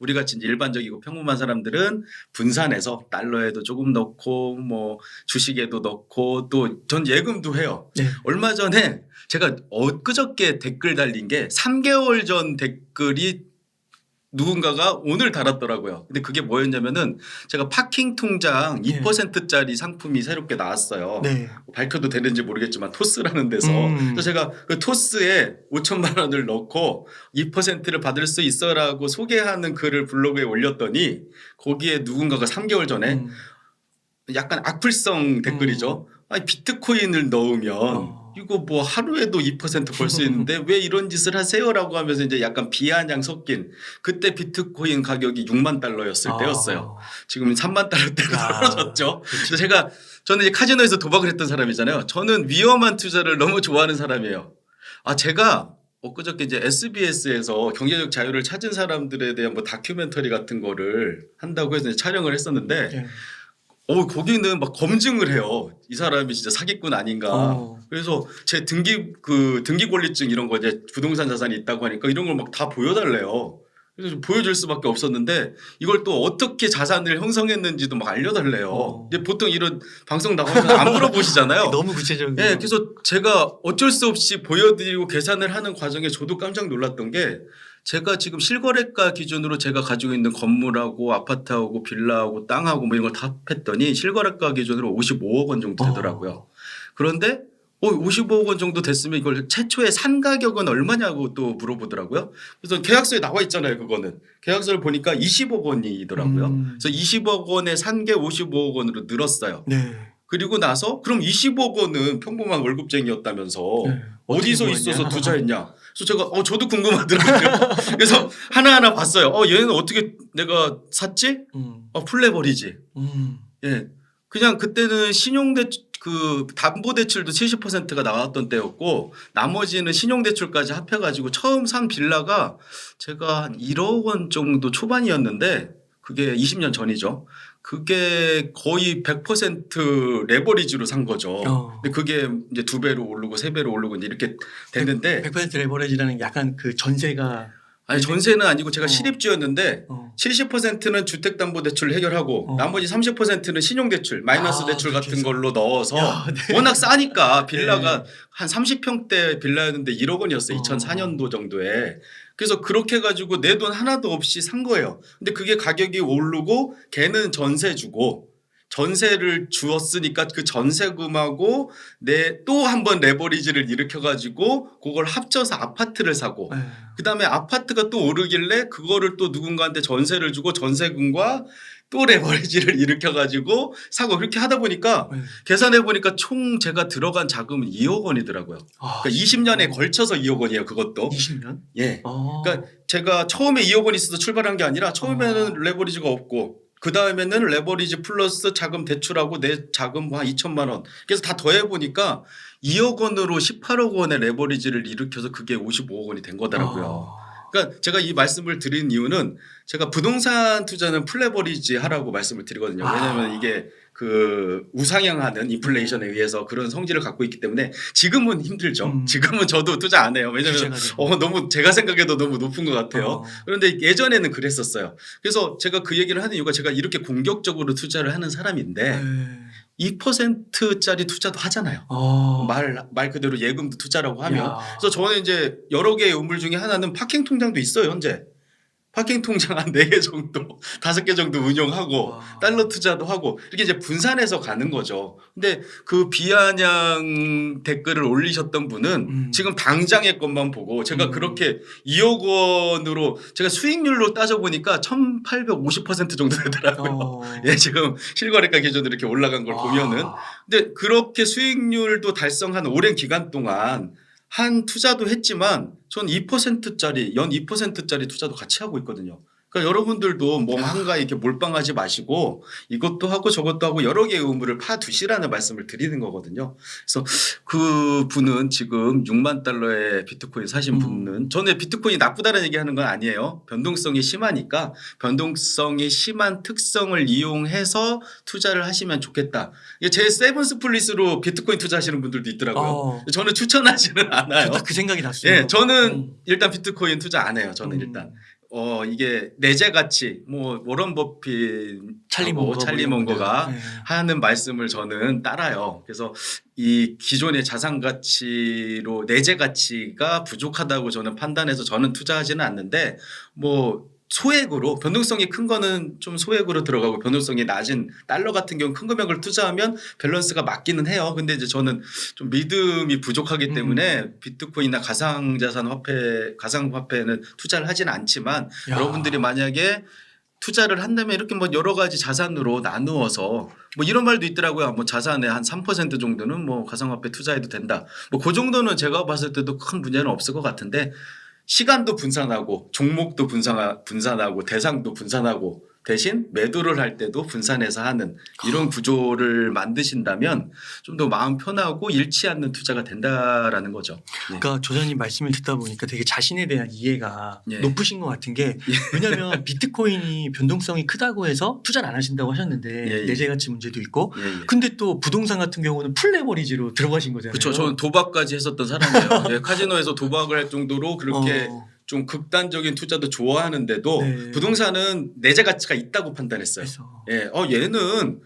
우리가 진짜 일반적이고 평범한 사람들은 분산해서 달러에도 조금 넣고 뭐 주식에도 넣고 또 전 예금도 해요. 네. 얼마 전에 제가 엊그저께 댓글 달린 게 3개월 전 댓글이 누군가가 오늘 달았더라고요. 근데 그게 뭐였냐면은 제가 파킹 통장 예. 2%짜리 상품이 새롭게 나왔어요. 네. 밝혀도 되는지 모르겠지만 토스라는 데서 음. 그래서 제가 그 토스에 5천만 원을 넣고 2%를 받을 수 있어라고 소개하는 글을 블로그에 올렸더니 거기에 누군가가 3개월 전에 음. 약간 악플성 댓글이죠. 아니 비트코인을 넣으면 어. 이거 뭐 하루에도 2%벌 수 있는데 왜 이런 짓을 하세요라고 하면서 이제 약간 비아냥 섞인 그때 비트코인 가격이 6만 달러였을 아. 때였어요. 지금 3만 달러대로 야. 떨어졌죠. 그래서 제가 저는 이제 카지노에서 도박을 했던 사람이잖아요. 저는 위험한 투자를 너무 좋아하는 사람이에요. 아 제가 엊그저께 이제 SBS에서 경제적 자유를 찾은 사람들에 대한 뭐 다큐멘터리 같은 거를 한다고 해서 촬영을 했었는데 네. 어 거기는 막 검증을 해요. 이 사람이 진짜 사기꾼 아닌가. 어. 그래서 제 등기 그 등기 권리증 이런 거 이제 부동산 자산이 있다고 하니까 이런 걸 막 다 보여달래요. 그래서 좀 보여줄 수밖에 없었는데 이걸 또 어떻게 자산을 형성했는지도 막 알려달래요. 어. 근데 보통 이런 방송 나가면 안 물어보시잖아요. 너무 구체적인. 네, 그래서 제가 어쩔 수 없이 보여드리고 계산을 하는 과정에 저도 깜짝 놀랐던 게 제가 지금 실거래가 기준으로 제가 가지고 있는 건물하고 아파트하고 빌라하고 땅하고 뭐 이런 걸 다 합했더니 실거래가 기준으로 55억 원 정도 되더라고요. 그런데 어, 55억 원 정도 됐으면 이걸 최초의 산 가격은 얼마냐고 또 물어보더라고요. 그래서 계약서에 나와 있잖아요, 그거는. 계약서를 보니까 20억 원이더라고요. 음. 그래서 20억 원에 산 게 55억 원으로 늘었어요. 네. 그리고 나서 그럼 20억 원은 평범한 월급쟁이였다면서 네. 어디서 있어서? 투자했냐? 그래서 제가 어 저도 궁금하더라고요. 그래서 하나하나 봤어요. 어 얘는 어떻게 내가 샀지? 음. 어 플레버리지. 음. 예. 그냥 그때는 신용대 그 담보대출도 70%가 나왔던 때였고 나머지는 신용대출까지 합해가지고 처음 산 빌라가 제가 한 1억 원 정도 초반이었는데 그게 20년 전이죠. 그게 거의 100% 레버리지로 산 거죠. 어. 근데 그게 이제 두 배로 오르고 세 배로 오르고 이렇게 됐는데 100% 레버리지라는 게 약간 그 전세가 아니 전세는 아니고 제가 어. 실입주였는데 어. 70%는 주택담보대출 해결하고 어. 나머지 30%는 신용대출 마이너스 아, 대출 같은 해서. 걸로 넣어서 야, 네. 워낙 싸니까 빌라가 네. 한 30평대 빌라였는데 1억 원이었어요. 어. 2004년도 정도에. 그래서 그렇게 해가지고 내 돈 하나도 없이 산 거예요. 근데 그게 가격이 오르고 걔는 전세 주고 전세를 주었으니까 그 전세금하고 내 또 한 번 레버리지를 일으켜가지고 그걸 합쳐서 아파트를 사고 네. 그 다음에 아파트가 또 오르길래 그거를 또 누군가한테 전세를 주고 전세금과 또 레버리지를 일으켜가지고 사고 그렇게 하다 보니까 네. 계산해 보니까 총 제가 들어간 자금은 2억 원이더라고요. 아, 그러니까 20년에 걸쳐서 2억 원이에요. 그것도. 20년? 예. 어. 그러니까 제가 처음에 2억 원이 있어서 출발한 게 아니라 처음에는 어. 레버리지가 없고 그 다음에는 레버리지 플러스 자금 대출하고 내 자금 뭐한 2천만 원. 그래서 다 더해 보니까 2억 원으로 18억 원의 레버리지를 일으켜서 그게 55억 원이 된 거더라고요. 어. 그러니까 제가 이 말씀을 드린 이유는 제가 부동산 투자는 플레버리지 하라고 말씀을 드리거든요. 왜냐하면 아. 이게 그 우상향하는 인플레이션에 의해서 그런 성질을 갖고 있기 때문에 지금은 힘들죠. 음. 지금은 저도 투자 안 해요. 왜냐하면. 어, 너무 제가 생각해도 너무 높은 것 같아요. 어. 그런데 예전에는 그랬었어요. 그래서 제가 그 얘기를 하는 이유가 제가 이렇게 공격적으로 투자를 하는 사람인데 네. 2%짜리 투자도 하잖아요. 어. 말, 말 그대로 예금도 투자라고 하면. 야. 그래서 저는 이제 여러 개의 우물 중에 하나는 파킹 통장도 있어요, 현재. 파킹 통장 한 4개 정도, 5개 정도 운영하고 와. 달러 투자도 하고 이렇게 이제 분산해서 가는 거죠. 근데 그 비아냥 댓글을 올리셨던 분은 음. 지금 당장의 것만 보고 제가 음. 그렇게 2억 원으로 제가 수익률로 따져보니까 1850% 정도 되더라고요. 어. 예, 지금 실거래가 기준으로 이렇게 올라간 걸 와. 보면은 근데 그렇게 수익률도 달성한 오랜 기간 동안 한 투자도 했지만 전 2%짜리 연 2%짜리 투자도 같이 하고 있거든요. 그러니까 여러분들도 뭐 한가에 이렇게 몰빵하지 마시고 이것도 하고 저것도 하고 여러 개의 의무를 파 두시라는 말씀을 드리는 거거든요. 그래서 그 분은 지금 6만 달러의 비트코인 사신 음. 분은 저는 비트코인이 나쁘다는 얘기하는 건 아니에요. 변동성이 심하니까 변동성이 심한 특성을 이용해서 투자를 하시면 좋겠다. 이게 제 세븐 스플릿으로 비트코인 투자하시는 분들도 있더라고요. 어. 저는 추천하지는 않아요. 딱 그 생각이 났어요. 예, 저는 음. 일단 비트코인 투자 안 해요. 저는 음. 일단 어 이게 내재 가치 뭐 워런 버핏 찰리 몽거 찰리 뭐 몽거가 분들. 네. 하는 말씀을 저는 따라요. 그래서 이 기존의 자산 가치로 내재 가치가 부족하다고 저는 판단해서 저는 투자하지는 않는데 뭐 소액으로 변동성이 큰 거는 좀 소액으로 들어가고 변동성이 낮은 달러 같은 경우 큰 금액을 투자하면 밸런스가 맞기는 해요. 근데 이제 저는 좀 믿음이 부족하기 음. 때문에 비트코인이나 가상자산 화폐 가상 화폐는 투자를 하지는 않지만 야. 여러분들이 만약에 투자를 한다면 이렇게 뭐 여러 가지 자산으로 나누어서 뭐 이런 말도 있더라고요. 뭐 자산의 한 3% 정도는 뭐 가상화폐 투자해도 된다. 뭐 그 정도는 제가 봤을 때도 큰 문제는 없을 것 같은데 시간도 분산하고 종목도 분산 분산하고 대상도 분산하고 대신 매도를 할 때도 분산해서 하는 이런 구조를 만드신다면 좀 더 마음 편하고 잃지 않는 투자가 된다라는 거죠. 예. 그러니까 조장님 말씀을 듣다 보니까 되게 자신에 대한 이해가 예. 높으신 것 같은 게 왜냐하면 비트코인이 변동성이 크다고 해서 투자를 안 하신다고 하셨는데 예, 예. 내재 가치 문제도 있고 예, 예. 근데 또 부동산 같은 경우는 풀레버리지로 들어가신 거잖아요. 그렇죠. 저는 도박까지 했었던 사람이에요. 예, 카지노에서 도박을 할 정도로 그렇게 어, 좀 극단적인 투자도 좋아하는데도 네. 부동산은 내재 가치가 있다고 판단했어요. 그래서 예, 어 얘는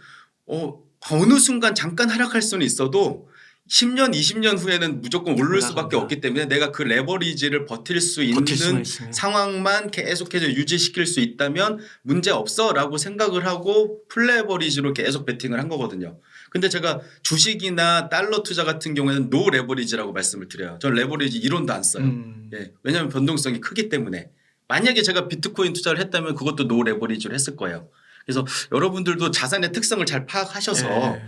어 어느 순간 잠깐 하락할 수는 있어도 10년, 20년 후에는 무조건 오를. 수밖에 없기 때문에 내가 그 레버리지를 버틸 수 있는. 상황만 계속해서 유지시킬 수 있다면 문제 없어라고 생각을 하고 풀레버리지로 계속 베팅을 한 거거든요. 근데 제가 주식이나 달러 투자 같은 경우에는 노 레버리지라고 말씀을 드려요. 전 레버리지 이론도 안 써요. 음. 예, 왜냐하면 변동성이 크기 때문에 만약에 제가 비트코인 투자를 했다면 그것도 노 레버리지로 했을 거예요. 그래서 여러분들도 자산의 특성을 잘 파악하셔서 예.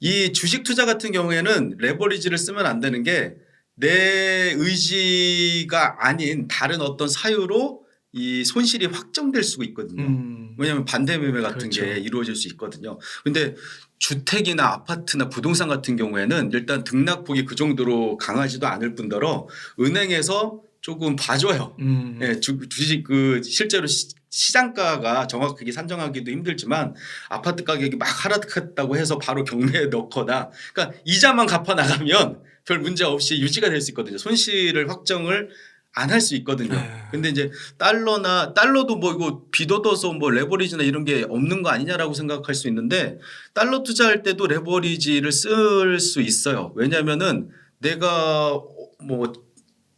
이 주식 투자 같은 경우에는 레버리지를 쓰면 안 되는 게 내 의지가 아닌 다른 어떤 사유로 이 손실이 확정될 수가 있거든요. 음. 왜냐하면 반대 매매 같은 그렇죠. 게 이루어질 수 있거든요. 근데 주택이나 아파트나 부동산 같은 경우에는 일단 등락폭이 그 정도로 강하지도 않을 뿐더러 은행에서 조금 봐줘요. 음. 예, 주, 주식 그 실제로 시, 시장가가 정확하게 산정하기도 힘들지만 아파트 가격이 막 하락했다고 해서 바로 경매에 넣거나 그러니까 이자만 갚아 나가면 별 문제 없이 유지가 될 수 있거든요. 손실을 확정을 안 할 수 있거든요. 네. 근데 이제 달러나 달러도 뭐 이거 빚어둬서 뭐 레버리지나 이런 게 없는 거 아니냐라고 생각할 수 있는데 달러 투자할 때도 레버리지를 쓸 수 있어요. 왜냐면은 내가 뭐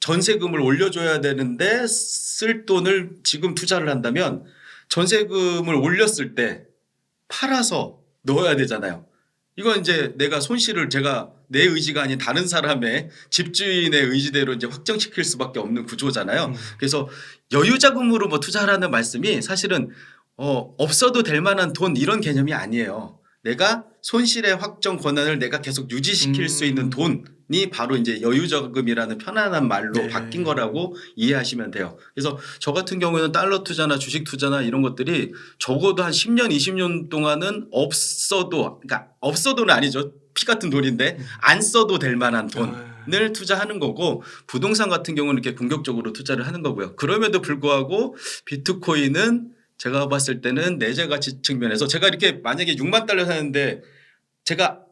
전세금을 올려줘야 되는데 쓸 돈을 지금 투자를 한다면 전세금을 올렸을 때 팔아서 넣어야 되잖아요. 이건 이제 내가 손실을 제가 내 의지가 아닌 다른 사람의 집주인의 의지대로 이제 확정시킬 수밖에 없는 구조잖아요. 음. 그래서 여유 자금으로 뭐 투자하라는 말씀이 사실은 어 없어도 될 만한 돈 이런 개념이 아니에요. 내가 손실의 확정 권한을 내가 계속 유지시킬 음. 수 있는 돈 이 바로 이제 여유 자금이라는 편안한 말로 네. 바뀐 거라고 이해하시면 돼요. 그래서 저 같은 경우에는 달러 투자나 주식 투자나 이런 것들이 적어도 한 10년, 20년 동안은 없어도 그러니까 없어도는 아니죠. 피 같은 돈인데 안 써도 될 만한 돈. 아. 을 투자하는 거고 부동산 같은 경우는 이렇게 공격적으로 투자를 하는 거고요. 그럼에도 불구하고 비트코인은 제가 봤을 때는 내재 가치 측면에서 제가 이렇게 만약에 6만 달러 사는데 제가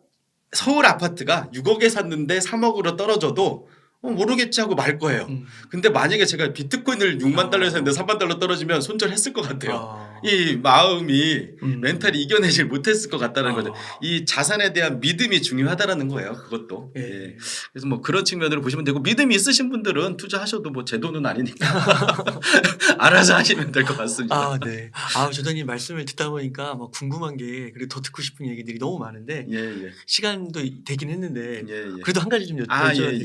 서울 아파트가 6억에 샀는데 3억으로 떨어져도 어, 모르겠지 하고 말 거예요. 음. 근데 만약에 제가 비트코인을 6만 아. 달러에 샀는데 3만 달러 떨어지면 손절했을 것 같아요. 아. 이 마음이 음. 멘탈이 이겨내질 못했을 것 같다는 아. 거죠. 이 자산에 대한 믿음이 중요하다라는 거예요. 그것도. 예. 예. 그래서 뭐 그런 측면으로 보시면 되고 믿음이 있으신 분들은 투자하셔도 뭐 제 돈은 아니니까 알아서 하시면 될 것 같습니다. 아, 네. 아, 조장님 말씀을 듣다 보니까 막 궁금한 게 그리고 더 듣고 싶은 얘기들이 너무 많은데 예, 예. 시간도 되긴 했는데 예, 예. 그래도 한 가지 좀 여쭤 아, 예,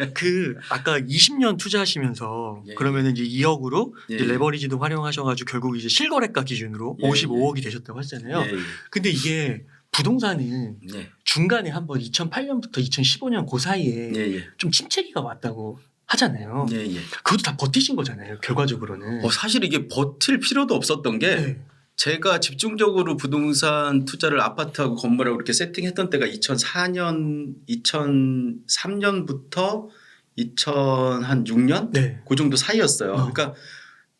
요그 아까 20년 투자하시면서 예. 그러면 이제 2억으로 예, 이제 예. 레버리지도 활용하셔가지고 결국 이제 실거래가 기준으로 예, 55억이 되셨다고 하셨잖아요. 예, 근데 이게 부동산은 예. 예. 중간에 한번 2008년부터 2015년 그 사이에 예, 예. 좀 침체기가 왔다고 하잖아요. 예, 예. 그것도 다 버티신 거잖아요. 결과적으로는. 어, 사실 이게 버틸 필요도 없었던 게 네. 제가 집중적으로 부동산 투자를 아파트하고 건물하고 이렇게 세팅했던 때가 2004년, 2003년부터 2006년 네. 그 정도 사이였어요. 어. 그러니까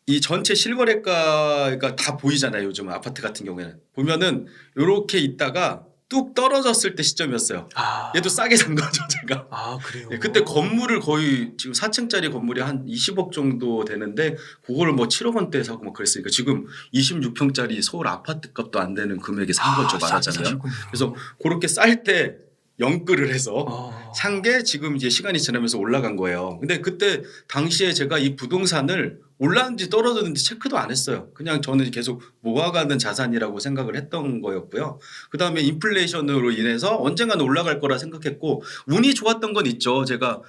이 전체 실거래가가 다 보이잖아요. 요즘 아파트 같은 경우에는 보면은 이렇게 있다가 뚝 떨어졌을 때 시점이었어요. 아. 얘도 싸게 산 거죠, 제가. 아 그래요. 예, 그때 건물을 거의 지금 4층짜리 건물이 한 20억 정도 되는데 그거를 뭐 7억 원대에 사고 막 그랬으니까 지금 26평짜리 서울 아파트 값도 안 되는 금액에 산 거죠, 싸게 말하자면. 사셨군요. 그래서 그렇게 쌀 때 영끌을 해서 어. 산게 지금 이제 시간이 지나면서 올라간 거예요. 근데 그때 당시에 제가 이 부동산을 올랐는지 떨어졌는지 체크도 안 했어요. 그냥 저는 계속 모아가는 자산이라고 생각을 했던 거였고요. 그 다음에 인플레이션으로 인해서 언젠가는 올라갈 거라 생각했고 운이 좋았던 건 있죠. 제가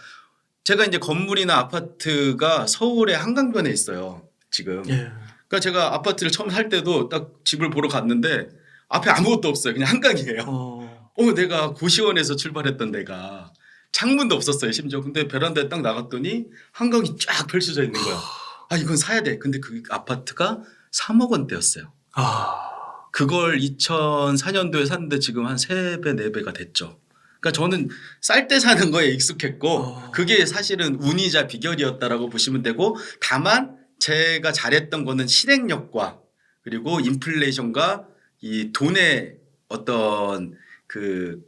제가 이제 건물이나 아파트가 서울의 한강변에 있어요. 지금. 예. 그러니까 제가 아파트를 처음 살 때도 딱 집을 보러 갔는데 앞에 아무것도 없어요. 그냥 한강이에요. 어. 어, 내가 고시원에서 출발했던 데가 창문도 없었어요, 심지어. 근데 베란다에 딱 나갔더니 한강이 쫙 펼쳐져 있는 거야. 아, 이건 사야 돼. 근데 그 아파트가 3억 원대였어요. 아. 그걸 2004년도에 샀는데 지금 한 3배, 4배가 됐죠. 그러니까 저는 쌀 때 사는 거에 익숙했고 어. 그게 사실은 운이자 비결이었다라고 보시면 되고 다만 제가 잘했던 거는 실행력과 그리고 인플레이션과 이 돈의 어떤 그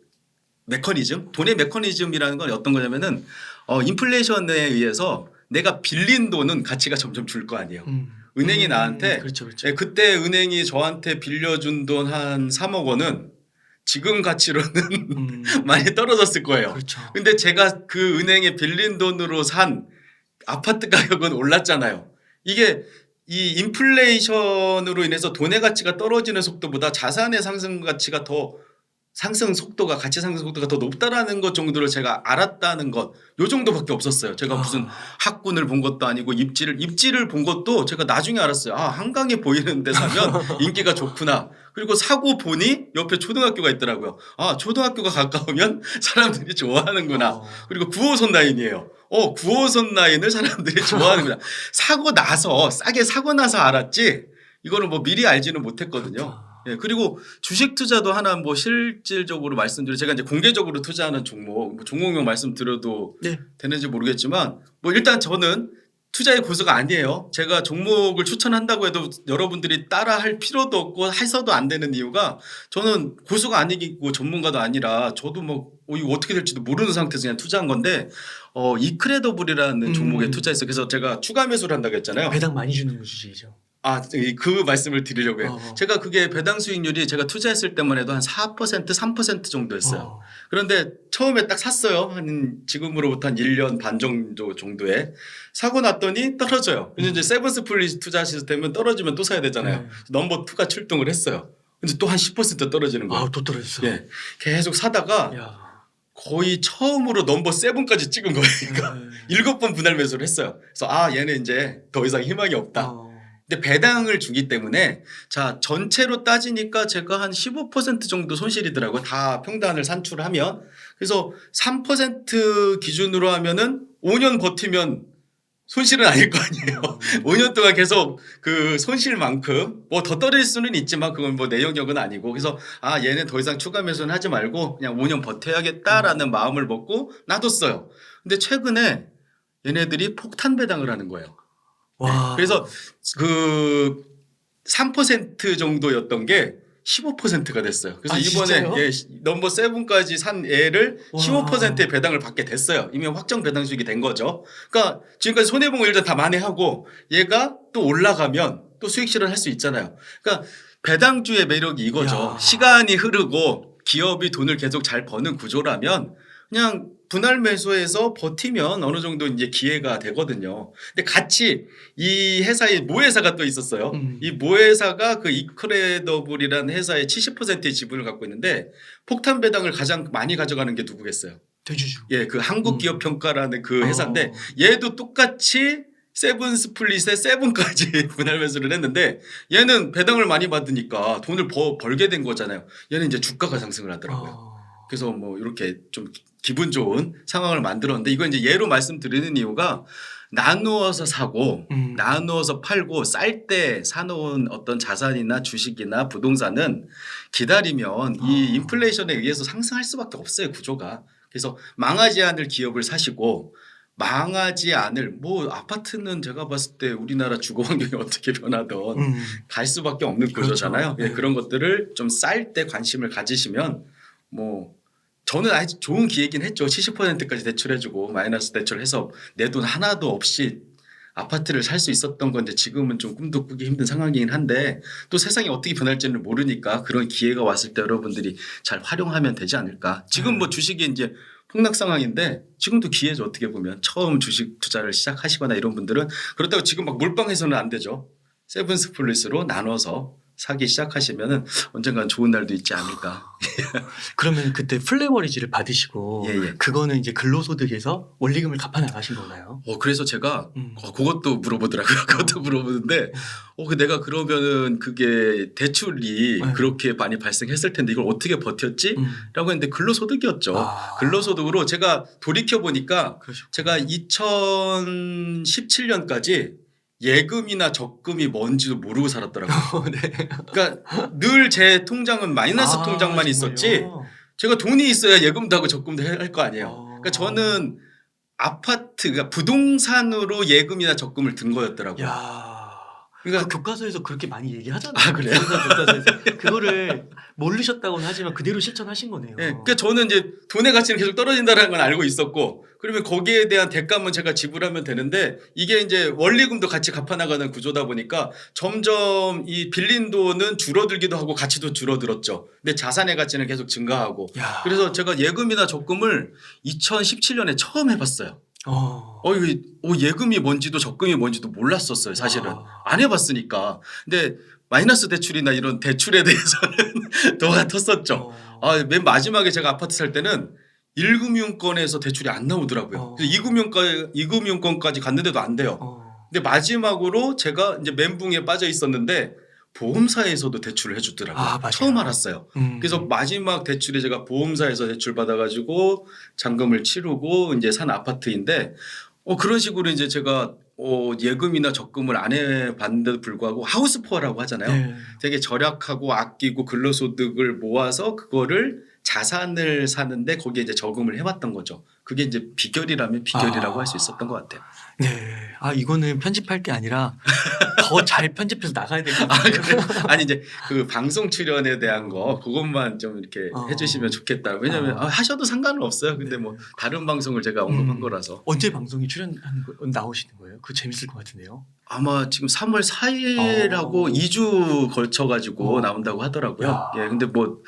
메커니즘, 돈의 메커니즘이라는 건 어떤 거냐면은 어 인플레이션에 의해서 내가 빌린 돈은 가치가 점점 줄 거 아니에요. 음. 은행이 음, 나한테 그렇죠, 그렇죠. 예, 그때 은행이 저한테 빌려준 돈 한 3억 원은 지금 가치로는 음. 많이 떨어졌을 거예요. 그렇죠. 근데 제가 그 은행에 빌린 돈으로 산 아파트 가격은 올랐잖아요. 이게 이 인플레이션으로 인해서 돈의 가치가 떨어지는 속도보다 자산의 상승 가치가 더 상승 속도가 가치 상승 속도가 더 높다라는 것 정도를 제가 알았다는 것 요 정도밖에 없었어요. 제가 무슨 아. 학군을 본 것도 아니고 입지를 입지를 본 것도 제가 나중에 알았어요. 아 한강에 보이는 데 사면 인기가 좋구나. 그리고 사고 보니 옆에 초등학교가 있더라고요. 아 초등학교가 가까우면 사람들이 좋아하는구나. 어. 그리고 9호선 라인이에요. 어 9호선 라인을 사람들이 좋아하는구나. 사고 나서 싸게 사고 나서 알았지. 이거는 뭐 미리 알지는 못했거든요. 아. 예, 그리고 주식 투자도 하나 뭐 실질적으로 말씀드려 제가 이제 공개적으로 투자하는 종목 뭐 종목명 말씀드려도 네. 되는지 모르겠지만 뭐 일단 저는 투자의 고수가 아니에요. 제가 종목을 추천한다고 해도 여러분들이 따라 할 필요도 없고 해서도 안 되는 이유가 저는 고수가 아니고 전문가도 아니라 저도 뭐 어, 이거 어떻게 될지도 모르는 상태에서 그냥 투자한 건데 어 이크레더블이라는 음. 종목에 투자했어요. 그래서 제가 추가 매수를 한다고 했잖아요. 배당 많이 주는 주식이죠. 아, 이- 그 말씀을 드리려고 해요. 어. 제가 그게 배당 수익률이 제가 투자했을 때만 해도 한 4%, 3% 정도였어요. 어. 그런데 처음에 딱 샀어요. 한 지금으로부터 한 1년 반 정도 정도에 사고 났더니 떨어져요. 근데 이제 세븐스 플리 투자 시스템은 떨어지면 또 사야 되잖아요. 네. 넘버 2가 출동을 했어요. 근데 또 한 10% 떨어지는 거예요. 아, 또 떨어졌어. 예. 계속 사다가 야. 거의 처음으로 넘버 7까지 찍은 거예요. 그러니까 네. 일곱 번 분할 매수를 했어요. 그래서 아, 얘는 이제 더 이상 희망이 없다. 어. 근데 배당을 주기 때문에 자 전체로 따지니까 제가 한 15% 정도 손실이더라고요. 다 평단을 산출하면 그래서 3% 기준으로 하면은 5년 버티면 손실은 아닐 거 아니에요. 5년 동안 계속 그 손실만큼 뭐 더 떨어질 수는 있지만 그건 뭐 내 영역은 아니고 그래서 아 얘는 더 이상 추가 매수는 하지 말고 그냥 5년 버텨야겠다라는 마음을 먹고 놔뒀어요. 근데 최근에 얘네들이 폭탄 배당을 하는 거예요. 와. 그래서 그 3% 정도였던 게 15%가 됐어요. 그래서 아, 이번에 진짜요? 예, 시- 넘버 7까지 산 애를 와. 15%의 배당을 받게 됐어요. 이미 확정 배당 수익이 된 거죠. 그러니까 지금까지 손해 본거 일단 다 만회하고 얘가 또 올라가면 또 수익 실현 할 수 있잖아요. 그러니까 배당주의 매력이 이거죠. 야. 시간이 흐르고 기업이 돈을 계속 잘 버는 구조라면 그냥 분할 매수해서 버티면 어느 정도 이제 기회가 되거든요. 근데 같이 이 회사에 모회사가 또 있었어요. 음. 이 모회사가 그 이크레더블이라는 회사의 70%의 지분을 갖고 있는데 폭탄 배당을 가장 많이 가져가는 게 누구겠어요? 대주주. 예, 그 한국 음. 기업 평가라는 그 회사인데 어. 얘도 똑같이 세븐 스플릿에 세븐까지 분할 매수를 했는데 얘는 배당을 많이 받으니까 돈을 버, 벌게 된 거잖아요. 얘는 이제 주가가 상승을 하더라고요. 어. 그래서 뭐 이렇게 좀 기- 기분 좋은 상황을 만들었는데 이건 이제 예로 말씀드리는 이유가 나누어서 사고 음. 나누어서 팔고 쌀 때 사놓은 어떤 자산이나 주식이나 부동산은 기다리면 이 어. 인플레이션에 의해서 상승할 수밖에 없어요 구조가. 그래서 망하지 않을 기업을 사시고 망하지 않을 뭐 아파트는 제가 봤을 때 우리나라 주거 환경이 어떻게 변하던 음. 갈 수밖에 없는 그렇죠. 구조잖아요. 예, 네. 그런 것들을 좀 쌀 때 관심을 가지시면 뭐 저는 아주 좋은 기회긴 했죠. 70%까지 대출해주고 마이너스 대출해서 내 돈 하나도 없이 아파트를 살 수 있었던 건데 지금은 좀 꿈도 꾸기 힘든 상황이긴 한데 또 세상이 어떻게 변할지는 모르니까 그런 기회가 왔을 때 여러분들이 잘 활용하면 되지 않을까. 지금 뭐 주식이 이제 폭락 상황인데 지금도 기회죠 어떻게 보면 처음 주식 투자를 시작하시거나 이런 분들은 그렇다고 지금 막 몰빵해서는 안 되죠. 세븐 스플릿으로 나눠서 사기 시작하시면은 언젠간 좋은 날도 있지 않을까. 그러면 그때 플레버리지를 받으시고 예, 예. 그거는 이제 근로소득에서 원리금을 갚아 나가신 건가요? 어 그래서 제가 음. 어, 그것도 물어보더라고요. 그것도 물어보는데 어, 그 내가 그러면은 그게 대출이 네. 그렇게 많이 발생했을 텐데 이걸 어떻게 버텼지? 음. 라고 했는데 근로소득이었죠. 아. 근로소득으로 제가 돌이켜 보니까. 제가 2017년까지 예금이나 적금이 뭔지도 모르고 살았더라고요. 네. 그러니까 늘 제 통장은 마이너스 아, 통장만 정말요? 있었지. 제가 돈이 있어야 예금도 하고 적금도 할 거 아니에요. 어. 그러니까 저는 아파트, 그러니까 부동산으로 예금이나 적금을 든 거였더라고요. 야. 그러니까 그 교과서에서 그렇게 많이 얘기하잖아요. 아, 그래요? 부동산 교과서에서 그거를 모르셨다고는 하지만 그대로 실천하신 거네요. 예, 그러니까 저는 이제 돈의 가치는 계속 떨어진다는 건 알고 있었고 그러면 거기에 대한 대가만 제가 지불하면 되는데 이게 이제 원리금도 같이 갚아나가는 구조다 보니까 점점 이 빌린 돈은 줄어들기도 하고 가치도 줄어들었죠. 근데 자산의 가치는 계속 증가하고 야. 그래서 제가 예금이나 적금을 2017년에 처음 해봤어요. 어. 어, 이거 어, 예금이 뭔지도 적금이 뭔지도 몰랐었어요, 사실은. 와. 안 해봤으니까. 근데 마이너스 대출이나 이런 대출에 대해서는 더 같았었죠. 어. 아, 맨 마지막에 제가 아파트 살 때는 1금융권에서 대출이 안 나오더라고요. 어. 그래서 2금융권, 2금융권까지 갔는데도 안 돼요. 어. 근데 마지막으로 제가 이제 멘붕에 빠져 있었는데 보험사에서도 대출을 해주더라고요. 아, 맞아요. 처음 알았어요. 음. 그래서 마지막 대출에 제가 보험사에서 대출 받아가지고 잔금을 치르고 이제 산 아파트인데 어 그런 식으로 이제 제가 어 예금이나 적금을 안 해봤는데도 불구하고 하우스푸어라고 하잖아요. 네. 되게 절약하고 아끼고 근로소득을 모아서 그거를 자산을 사는데 거기에 이제 적응을 해왔던 거죠. 그게 이제 비결이라면 비결이라고 아. 할 수 있었던 것 같아요. 네. 아 이거는 편집할 게 아니라 더 잘 편집해서 나가야 될것 같아요. 아니 이제 그 방송 출연에 대한 거 그것만 좀 이렇게 어. 해주시면 좋겠다. 왜냐하면 어. 아, 하셔도 상관은 없어요. 근데 뭐 다른 방송을 제가 언급한 음. 거라서 언제 방송이 거 나오시는 거예요? 그거 재밌을 것 같은데요. 아마 지금 3월 4일하고 어. 2주 걸쳐가지고 어. 나온다고 하더라고요. 야. 예, 근데 뭐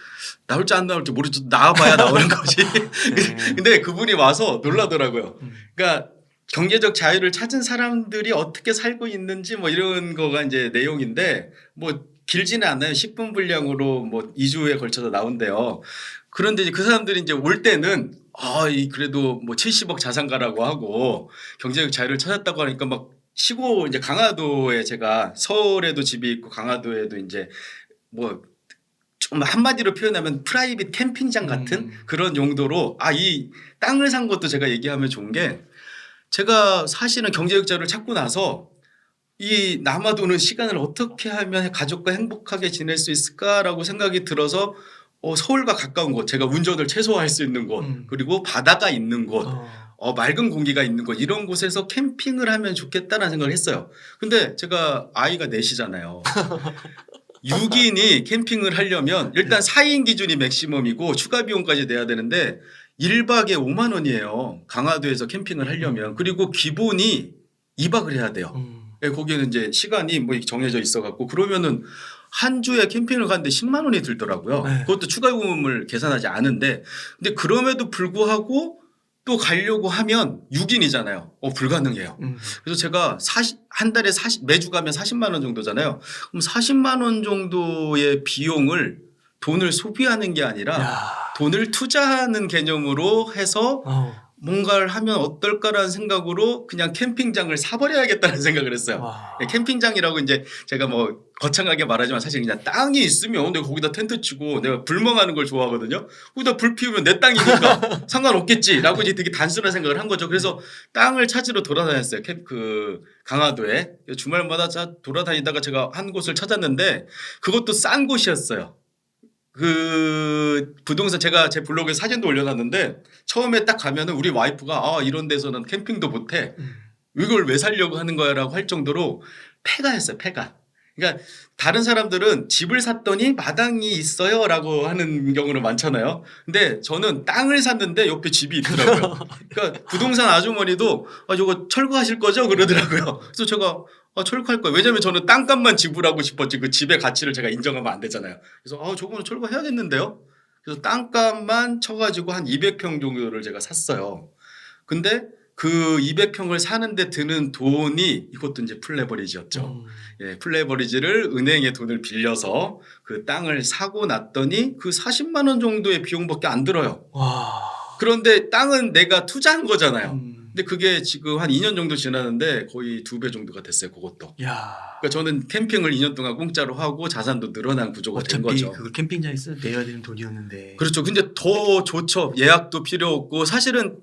나올지 안 나올지 모르죠. 나와봐야 나오는 거지. 네. 근데 그분이 와서 놀라더라고요. 음. 그러니까 경제적 자유를 찾은 사람들이 어떻게 살고 있는지 뭐 이런 거가 이제 내용인데 뭐 길지는 않아요. 10분 분량으로 뭐 2주에 걸쳐서 나온대요. 그런데 이제 그 사람들이 이제 올 때는 아, 이 그래도 뭐 70억 자산가라고 하고 경제적 자유를 찾았다고 하니까 막 시고 이제 강화도에 제가 서울에도 집이 있고 강화도에도 이제 뭐 좀 한마디로 표현하면 프라이빗 캠핑장 같은 음. 그런 용도로 아 이 땅을 산 것도 제가 얘기하면 좋은 게 제가 사실은 경제적 자유를 찾고 나서 이 남아도는 시간을 어떻게 하면 가족과 행복하게 지낼 수 있을까라고 생각이 들어서 어, 서울과 가까운 곳, 제가 운전을 최소화할 수 있는 곳, 음. 그리고 바다가 있는 곳, 어. 어, 맑은 공기가 있는 곳 이런 곳에서 캠핑을 하면 좋겠다는 생각을 했어요. 근데 제가 아이가 넷이잖아요. 6인이 캠핑을 하려면 일단 4인 기준이 맥시멈이고 추가 비용까지 내야 되는데 1박에 5만 원이에요. 강화도에서 캠핑을 하려면. 그리고 기본이 2박을 해야 돼요. 음. 예, 거기는 이제 시간이 뭐 정해져 있어 갖고 그러면은 한 주에 캠핑을 가는데 10만 원이 들더라고요. 네. 그것도 추가 요금을 계산하지 않은데 근데 그럼에도 불구하고 또 가려고 하면 6인이잖아요. 어 불가능해요. 음. 그래서 제가 40, 한 달에 40, 매주 가면 40만 원 정도잖아요. 그럼 40만 원 정도의 비용을 돈을 소비하는 게 아니라 야. 돈을 투자하는 개념으로 해서 어. 뭔가를 하면 어떨까라는 생각으로 그냥 캠핑장을 사버려야겠다는 생각을 했어요. 와. 네, 캠핑장이라고 이제 제가 뭐 거창하게 말하지만 사실 그냥 땅이 있으면 내가 거기다 텐트 치고 내가 불멍하는 걸 좋아하거든요. 거기다 불 피우면 내 땅이니까 상관없겠지라고 이제 되게 단순한 생각을 한 거죠. 그래서 땅을 찾으러 돌아다녔어요. 캠, 그 강화도에 주말마다 자- 돌아다니다가 제가 한 곳을 찾았는데 그것도 싼 곳이었어요. 그 부동산 제가 제 블로그에 사진도 올려놨는데 처음에 딱 가면은 우리 와이프가 아 이런 데서는 캠핑도 못해 음. 이걸 왜 살려고 하는 거야라고 할 정도로 폐가였어요 폐가 그러니까 다른 사람들은 집을 샀더니 마당이 있어요라고 하는 경우는 많잖아요. 근데 저는 땅을 샀는데 옆에 집이 있더라고요. 그러니까 부동산 아주머니도 아 저거 철거하실 거죠 그러더라고요. 그래서 제가 아, 철거할 거예요. 왜냐면 저는 땅값만 지불하고 싶었지 그 집의 가치를 제가 인정하면 안 되잖아요. 그래서 아 저거는 철거해야겠는데요. 그래서 땅값만 쳐가지고 한 200평 정도를 제가 샀어요. 근데 그 200평을 사는데 드는 돈이 이것도 이제 플레버리지였죠. 음. 예, 플레버리지를 은행에 돈을 빌려서 그 땅을 사고 났더니 그 40만 원 정도의 비용밖에 안 들어요. 와. 그런데 땅은 내가 투자한 거잖아요. 음. 근데 그게 지금 한 2년 정도 지났는데 거의 두 배 정도가 됐어요. 그것도. 야. 그러니까 저는 캠핑을 2년 동안 공짜로 하고 자산도 늘어난 구조가 된 어차피 거죠. 그걸 캠핑장에서 내야 되는 돈이었는데. 그렇죠. 근데 더 좋죠. 예약도 필요 없고 사실은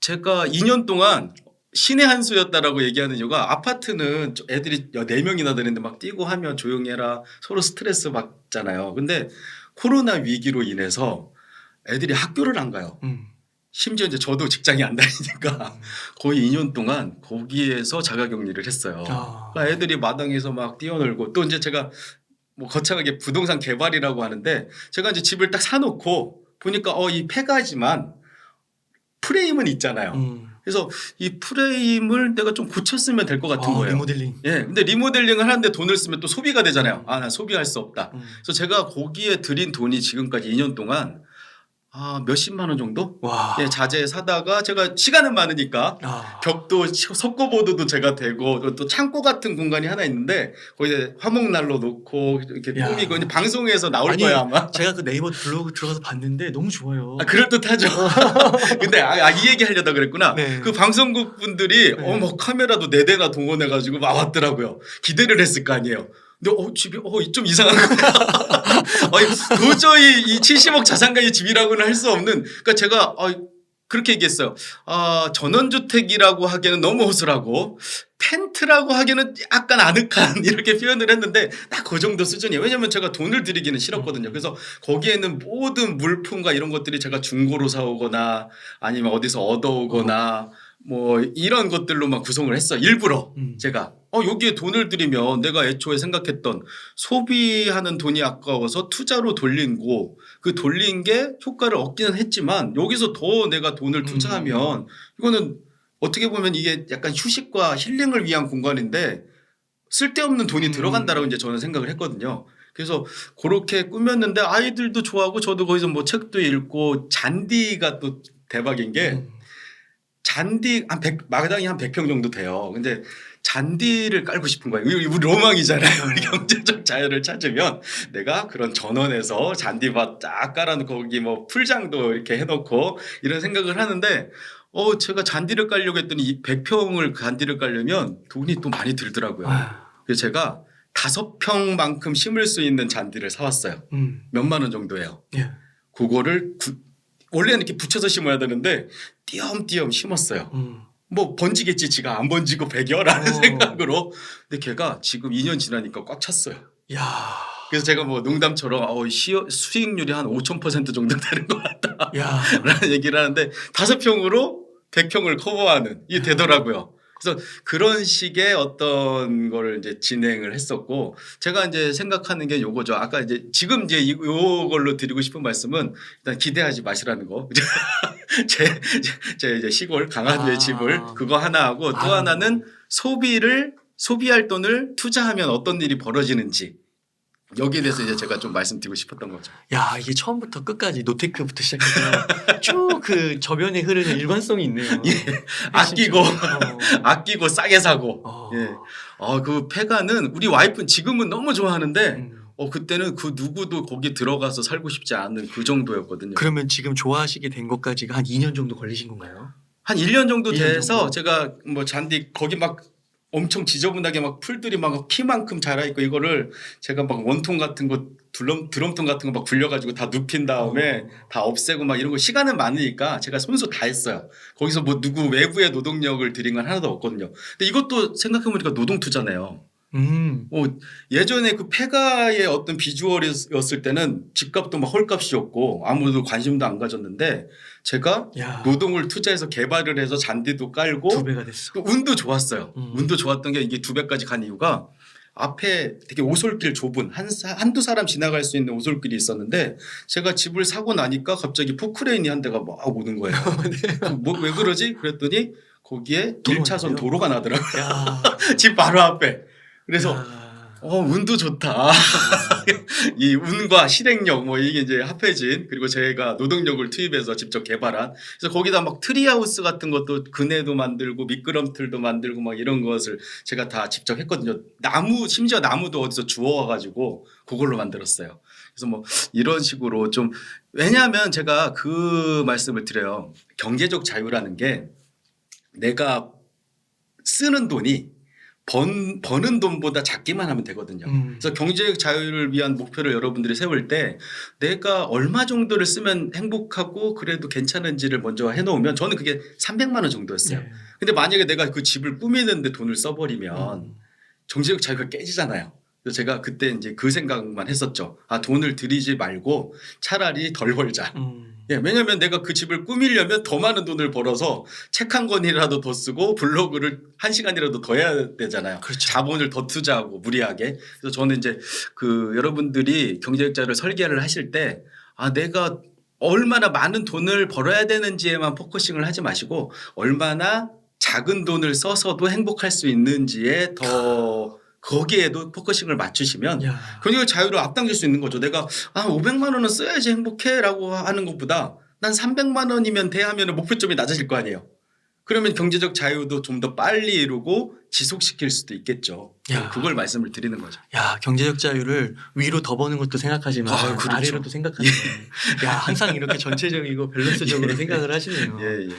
제가 2년 동안 신의 한 수였다라고 얘기하는 이유가 아파트는 애들이 4명이나 되는데 막 뛰고 하면 조용히 해라 서로 스트레스 받잖아요. 근데 코로나 위기로 인해서 애들이 학교를 안 가요. 음. 심지어 이제 저도 직장이 안 다니니까 거의 2년 동안 거기에서 자가격리를 했어요. 아. 그러니까 애들이 마당에서 막 뛰어놀고 또 이제 제가 뭐 거창하게 부동산 개발이라고 하는데 제가 이제 집을 딱 사놓고 보니까 어 이 폐가지만 프레임은 있잖아요. 음. 그래서 이 프레임을 내가 좀 고쳤으면 될 것 같은 아, 거예요. 리모델링. 예, 근데 리모델링을 하는데 돈을 쓰면 또 소비가 되잖아요. 아, 난 소비할 수 없다. 음. 그래서 제가 거기에 들인 돈이 지금까지 2년 동안 아, 몇십만 원 정도? 와. 예, 자재 사다가 제가 시간은 많으니까 아. 벽도 석고보드도 제가 되고 또- 또 창고 같은 공간이 하나 있는데 거기에 화목난로 놓고 이렇게 야. 꾸미고 이제 방송에서 나올 아니, 거야 아마. 제가 그 네이버 블로그 들어가서 봤는데 너무 좋아요. 아, 그럴 듯하죠. 근데 아, 아, 이 얘기 하려다 그랬구나. 네. 그 방송국 분들이 네. 어뭐 카메라도 네 대나 동원해가지고 막 왔더라고요. 기대를 했을 거 아니에요. 근데 어 집이 어좀 이상한 거야. 아니, 도저히 이 70억 자산가의 집이라고는 할 수 없는. 그러니까 제가 어, 그렇게 얘기했어요. 아 전원주택이라고 하기에는 너무 허술하고 펜트라고 하기에는 약간 아늑한 이렇게 표현을 했는데 딱 그 정도 수준이에요. 왜냐면 제가 돈을 들이기는 싫었거든요. 그래서 거기에는 모든 물품과 이런 것들이 제가 중고로 사오거나 아니면 어디서 얻어오거나 뭐 이런 것들로만 구성을 했어. 일부러 음. 제가 어 여기에 돈을 들이면 내가 애초에 생각했던 소비하는 돈이 아까워서 투자로 돌린 거그 돌린 게 효과를 얻기는 했지만 여기서 더 내가 돈을 투자하면 이거는 어떻게 보면 이게 약간 휴식과 힐링을 위한 공간인데 쓸데없는 돈이 음. 들어간다라고 이제 저는 생각을 했거든요. 그래서 그렇게 꾸몄는데 아이들도 좋아하고 저도 거기서 뭐 책도 읽고 잔디가 또 대박인 게 음. 잔디 한 100, 마당이 한 100평 정도 돼요. 근데 잔디를 깔고 싶은 거예요. 우리 로망이잖아요. 우리 경제적 자유를 찾으면 내가 그런 전원에서 잔디밭 쫙 깔아놓고 거기 뭐 풀장도 이렇게 해놓고 이런 생각을 하는데 어 제가 잔디를 깔려고 했더니 이 100평을 잔디를 깔려면 돈이 또 많이 들더라고요. 아. 그래서 제가 다섯 평만큼 심을 수 있는 잔디를 사왔어요. 음. 몇만 원 정도예요. 예. 그거를 구- 원래는 이렇게 붙여서 심어야 되는데 띄엄띄엄 심었어요. 음. 뭐 번지겠지 지가 안 번지고 배겨라는 어. 생각으로 근데 걔가 지금 2년 지나니까 꽉 찼어요. 야. 그래서 제가 뭐 농담처럼 어, 시어, 수익률이 한 5,000% 정도 되는 것 같다라는 야. 얘기를 하는데 다섯 평으로 100평을 커버하는 이게 되더라고요. 그래서 그런 식의 어떤 거를 이제 진행을 했었고 제가 이제 생각하는 게 요거죠. 아까 이제 지금 이제 이- 요걸로 드리고 싶은 말씀은 일단 기대하지 마시라는 거. 제, 제, 제 이제 시골 강화도의 아. 집을 그거 하나 하고 또 아유. 하나는 소비를 소비할 돈을 투자하면 어떤 일이 벌어지는지 여기에 대해서 이제 제가 좀 말씀드리고 싶었던 거죠. 야 이게 처음부터 끝까지 노테크부터 시작해서 쭉 그 저변에 흐르는 일관성이 있네요. 예. 아끼고 어. 아끼고 싸게 사고. 어. 예. 아, 그 폐가는 우리 와이프는 지금은 너무 좋아하는데 음. 어 그때는 그 누구도 거기 들어가서 살고 싶지 않은 그 정도였거든요. 그러면 지금 좋아하시게 된 것까지가 한 2년 정도 걸리신 건가요? 한 1년 정도 1년 돼서 정도. 제가 뭐 잔디 거기 막 엄청 지저분하게 막 풀들이 막 키만큼 자라 있고 이거를 제가 막 원통 같은 거 드럼 드럼통 같은 거 막 굴려가지고 다 눕힌 다음에 어. 다 없애고 막 이런 거 시간은 많으니까 제가 손수 다 했어요. 거기서 뭐 누구 외부의 노동력을 들인 건 하나도 없거든요. 근데 이것도 생각해보니까 노동 투자네요. 음. 어, 예전에 그 폐가의 어떤 비주얼이었을 때는 집값도 막 헐값이었고 아무도 관심도 안 가졌는데 제가 야. 노동을 투자해서 개발을 해서 잔디도 깔고 두 배가 됐어. 그 운도 좋았어요. 음. 운도 좋았던 게 이게 두 배까지 간 이유가 앞에 되게 오솔길 좁은 한 사- 한두 사람 지나갈 수 있는 오솔길이 있었는데 제가 집을 사고 나니까 갑자기 포크레인이 한 대가 막 오는 거예요. 뭐왜 그러지? 그랬더니 거기에 도로가 1차선 나네요? 도로가 나더라고요. 야. 집 바로 앞에. 그래서 야. 어 운도 좋다. 이 운과 실행력 뭐 이게 이제 합해진 그리고 제가 노동력을 투입해서 직접 개발한 그래서 거기다 막 트리하우스 같은 것도 그네도 만들고 미끄럼틀도 만들고 막 이런 것을 제가 다 직접 했거든요. 나무 심지어 나무도 어디서 주워 와 가지고 그걸로 만들었어요. 그래서 뭐 이런 식으로 좀 왜냐하면 제가 그 말씀을 드려요. 경제적 자유라는 게 내가 쓰는 돈이 번 버는 돈보다 작기만 하면 되거든요. 음. 그래서 경제적 자유를 위한 목표를 여러분들이 세울 때 내가 얼마 정도를 쓰면 행복하고 그래도 괜찮은지를 먼저 해놓으면 저는 그게 300만 원 정도였어요. 네. 근데 만약에 내가 그 집을 꾸미는데 돈을 써버리면 음. 경제적 자유가 깨지잖아요. 그래서 제가 그때 이제 그 생각만 했었죠. 아 돈을 들이지 말고 차라리 덜 벌자. 음. 예, 왜냐하면 내가 그 집을 꾸미려면 더 많은 돈을 벌어서 책 한 권이라도 더 쓰고 블로그를 한 시간이라도 더 해야 되잖아요. 그렇죠. 자본을 더 투자하고 무리하게. 그래서 저는 이제 그 여러분들이 경제학자를 설계를 하실 때 아 내가 얼마나 많은 돈을 벌어야 되는지에만 포커싱을 하지 마시고 얼마나 작은 돈을 써서도 행복할 수 있는지에 더 거기에도 포커싱을 맞추시면 야. 경제적 자유를 앞당길 수 있는 거죠. 내가 아 500만 원은 써야지 행복해라고 하는 것보다 난 300만 원이면 돼 하면 목표점이 낮아질 거 아니에요. 그러면 경제적 자유도 좀 더 빨리 이루고 지속시킬 수도 있겠죠. 야. 그걸 말씀을 드리는 거죠. 야 경제적 자유를 위로 더 버는 것도 생각하지만 아, 그렇죠. 아래로도 생각하는. 야 항상 이렇게 전체적이고 밸런스적으로 생각을 하시네요. 예, 예.